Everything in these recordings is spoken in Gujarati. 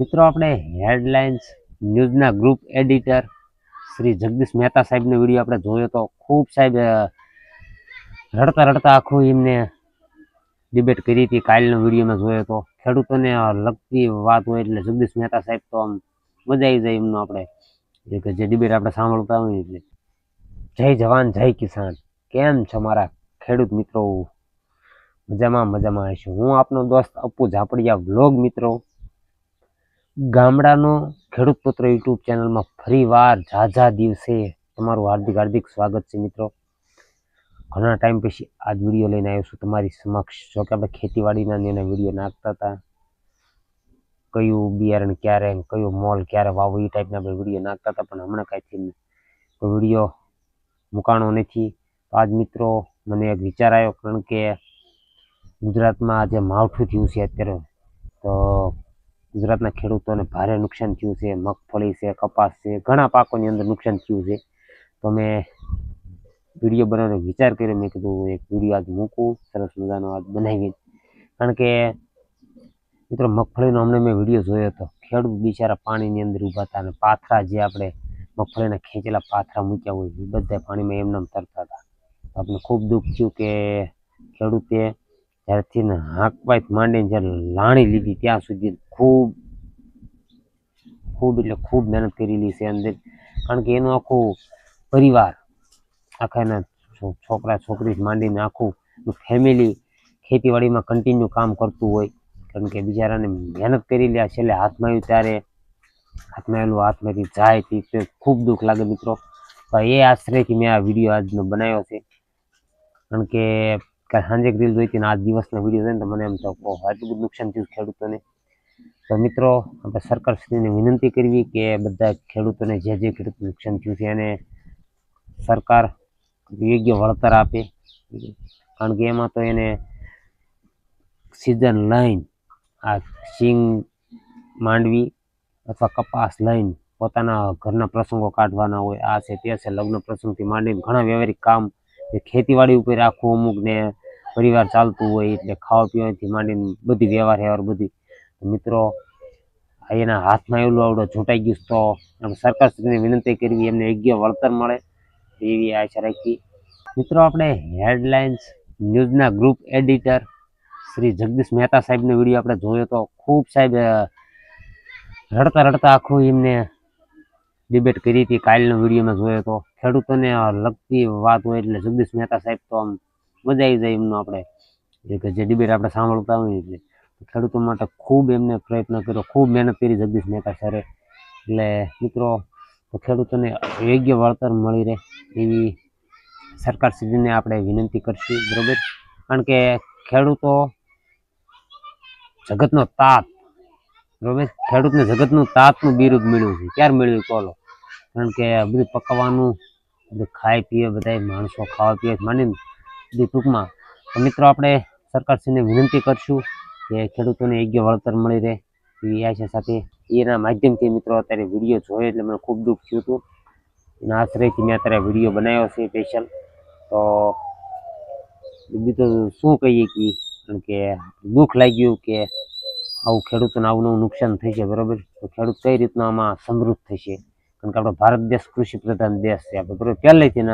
મિત્રો, આપણે હેડલાઇન્સ ન્યૂઝના ગ્રુપ એડિટર શ્રી જગદીશ મહેતા સાહેબનો વીડિયો આપણે જોયો તો ખૂબ સાહેબ રડતા રડતા આખું એમને ડિબેટ કરી હતી. કાલનો વીડિયો મેં જોયો તો ખેડૂતોને લગતી વાત હોય એટલે જગદીશ મહેતા સાહેબ તો આમ મજા આવી જાય એમનો આપણે. કે જે ડિબેટ આપણે સાંભળતા હોય એટલે. જય જવાન, જય કિસાન. કેમ છો મારા ખેડૂત મિત્રો? મજામાં મજામાં હશું. હું આપનો દોસ્ત અપ્પુ ઝાપડિયા વ્લોગ મિત્રો. ગામડાનો ખેડૂત પુત્ર યુટ્યુબ ચેનલમાં ફરીવાર ઝાઝા દિવસે તમારું હાર્દિક હાર્દિક સ્વાગત છે મિત્રો. ઘણા ટાઈમ પછી આજ વીડિયો લઈને આવ્યો છું તમારી સમક્ષ. જો કે આપણે ખેતીવાડીના એના વીડિયો નાખતા હતા. કયું બિયારણ ક્યારે કયો મોલ ક્યારે વાવવો એ ટાઈપના આપણે વીડિયો નાખતા હતા. પણ હમણાં કાંઈથી કોઈ વીડિયો મુકાણો નથી. આજ મિત્રો મને એક વિચાર આવ્યો, કારણ કે ગુજરાતમાં આજે માવઠું થયું છે અત્યારે. તો ગુજરાતના ખેડૂતોને ભારે નુકસાન થયું છે, મગફળી છે, કપાસ છે, ઘણા પાકોની અંદર નુકસાન થયું છે. તો મેં વીડિયો બનાવવાનો વિચાર કર્યો, મેં કીધું એક વીડિયો આજ મૂકું, સરસ મજાનો આજ બનાવી કારણ કે મિત્રો મગફળીનો હમણાં મેં વીડિયો જોયો હતો, ખેડૂત બિચારા પાણીની અંદર ઊભા હતા અને પાથરા જે આપણે મગફળીના ખેંચેલા પાથરા મૂક્યા હોય, એ બધા પાણીમાં એમને તરતા હતા. આપણે ખૂબ દુઃખ થયું કે ખેડૂતે જ્યારથી ને હાંકવાય માંડીને જ્યારે લાણી લીધી, ત્યાં સુધી ખૂબ ખૂબ એટલે ખૂબ મહેનત કરેલી છે અંદર. કારણ કે એનું આખું પરિવાર, આખા એના છોકરા, છોકરી માંડીને આખું ફેમિલી ખેતીવાડીમાં કન્ટિન્યુ કામ કરતું હોય. કારણ કે બિચારાને મહેનત કરી લે છેલ્લે હાથમાં આવ્યું ત્યારે હાથમાં આવેલું હાથમાંથી જાય તે ખૂબ દુઃખ લાગે મિત્રો. એ આશ્રયથી મેં આ વીડિયો આજનો બનાવ્યો છે. કારણ કે કાલે સાંજે એક જોઈતી જોઈ ને આજ દિવસનો વીડિયો જોઈને તો મને એમ તો આટલું બધું નુકસાન થયું ખેડૂતોને. તો મિત્રો, આપણે સરકારશ્રીને વિનંતી કરવી કે બધા ખેડૂતોને જે જે ખેડૂત નુકસાન થયું છે એને સરકાર યોગ્ય વળતર આપે. કારણ કે એમાં તો એને સિઝન લાઈન, આ સિંગ માંડવી અથવા કપાસ લઈને પોતાના ઘરના પ્રસંગો કાઢવાના હોય, આ છે, તે છે, લગ્ન પ્રસંગથી માંડીને ઘણા વ્યવહારિક કામ ખેતીવાડી ઉપર આખું અમુકને પરિવાર ચાલતું હોય એટલે ખાવા પીવાથી માંડીને બધી વ્યવહાર વ્યવહાર બધી મિત્રો એના હાથમાં એવું આવડો ચૂંટાઈ ગયું તો તો સરકાર સરકારશ્રીને વિનંતી કરવી, એમને યોગ્ય વળતર મળે એવી આશા રાખી. મિત્રો, આપણે હેડલાઇન્સ ન્યૂઝના ગ્રુપ એડિટર શ્રી જગદીશ મહેતા સાહેબનો વીડિયો આપણે જોયો તો ખૂબ સાહેબ રડતા રડતા આખું એમને ડિબેટ કરી હતી, કાલનો વિડીયોમાં જોયો તો. ખેડૂતોને લગતી વાત હોય એટલે જગદીશ મહેતા સાહેબ તો આમ મજા આવી જાય એમનો આપણે. જે ડિબેટ આપણે સાંભળતા હોય એટલે. ખેડૂતો માટે ખૂબ એમને પ્રયત્ન કર્યો, ખૂબ મહેનત કરી જગદીશ મહેતા સરે એટલે મિત્રો ખેડૂતોને યોગ્ય વળતર મળી રહે એવી સરકારશ્રીને આપણે વિનંતી કરશું, બરાબર? કારણ કે ખેડૂતો જગતનો તાત, બરોબર? ખેડૂતને જગતનું તાતનું બિરુદ મળ્યું છે. ક્યારે મળ્યું કોલો કારણ કે બધું પકવાનું બધું ખાઈ પીએ બધા માણસો ખાવા પીએ માની બધું ટૂંકમાં. મિત્રો, આપણે સરકારશ્રીને વિનંતી કરશું કે ખેડૂતોને યોગ્ય વળતર મળી રહે એવી આશા સાથે એના માધ્યમથી મિત્રો અત્યારે વીડિયો જોયો એટલે મને ખૂબ દુઃખ થયું હતું. એના આશ્રયથી મેં અત્યારે વીડિયો બનાવ્યો છે સ્પેશિયલ તો બીજું તો શું કહીએ કે, કારણ કે દુઃખ લાગ્યું કે આવું ખેડૂતોને આવું નવું નુકસાન થશે, બરોબર? તો ખેડૂત કઈ રીતના આમાં સમૃદ્ધ થશે? કારણ કે આપણો ભારત દેશ કૃષિ પ્રધાન દેશ છે, આપણે બરાબર? પહેલેથી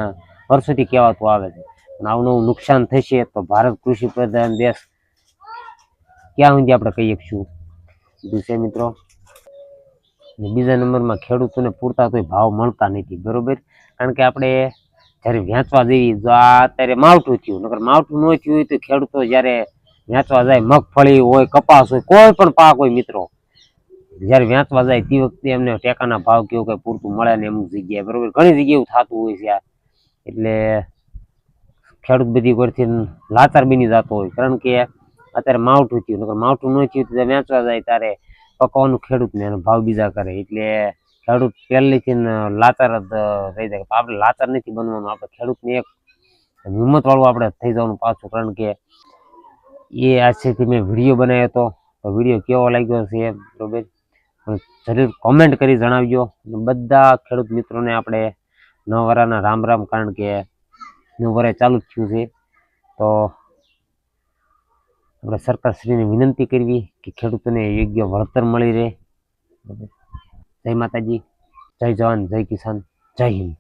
વર્ષોથી કહેવાતું આવે છે. આવું નવું નુકસાન થશે તો ભારત કૃષિ પ્રધાન દેશ ક્યાં સુધી આપણે કહી શકશું? બીજું છે મિત્રો બીજા નંબરમાં ખેડૂતોને પૂરતા કોઈ ભાવ મળતા નથી, બરોબર? કારણ કે આપણે જ્યારે વેચવા જઈએ, જો આ અત્યારે માવઠું થયું, નકર માવઠું ન થયું હોય તો ખેડૂતો જ્યારે વેચવા જાય, મગફળી હોય, કપાસ હોય, કોઈ પણ પાક હોય મિત્રો, જ્યારે વેચવા જાય તે વખતે એમને ટેકાના ભાવ કેવું કે પૂરતું મળે ને અમુક જગ્યાએ, બરોબર? ઘણી જગ્યાએ થતું હોય છે એટલે ખેડૂત બધી પરથી લાચાર બની જતો હોય, કારણ કે અત્યારે માવઠું થયું, નકર માવઠું ન થયું તો વેચવા જાય ત્યારે પકવાનું ખેડૂતને, એનો ભાવ બીજા કરે. એટલે ખેડૂત પહેલેથી લાચાર જ રહી જાય. આપણે લાચાર નથી બનવાનું, આપણે ખેડૂતને એક હિંમત વાળું આપણે થઈ જવાનું પાછું, કારણ કે એ આજથી મેં વીડિયો બનાવ્યો હતો. તો વીડિયો કેવો લાગ્યો છે બરોબર જરૂર કોમેન્ટ કરી જણાવજો. બધા ખેડૂત મિત્રોને આપણે નવરાના રામ રામ, કારણ કે નવું વરાય ચાલુ જ થયું છે. તો આપણે સરકારશ્રીને વિનંતી કરવી કે ખેડૂતોને યોગ્ય વળતર મળી રહે. જય માતાજી, જય જવાન, જય કિસાન, જય હિન્દ.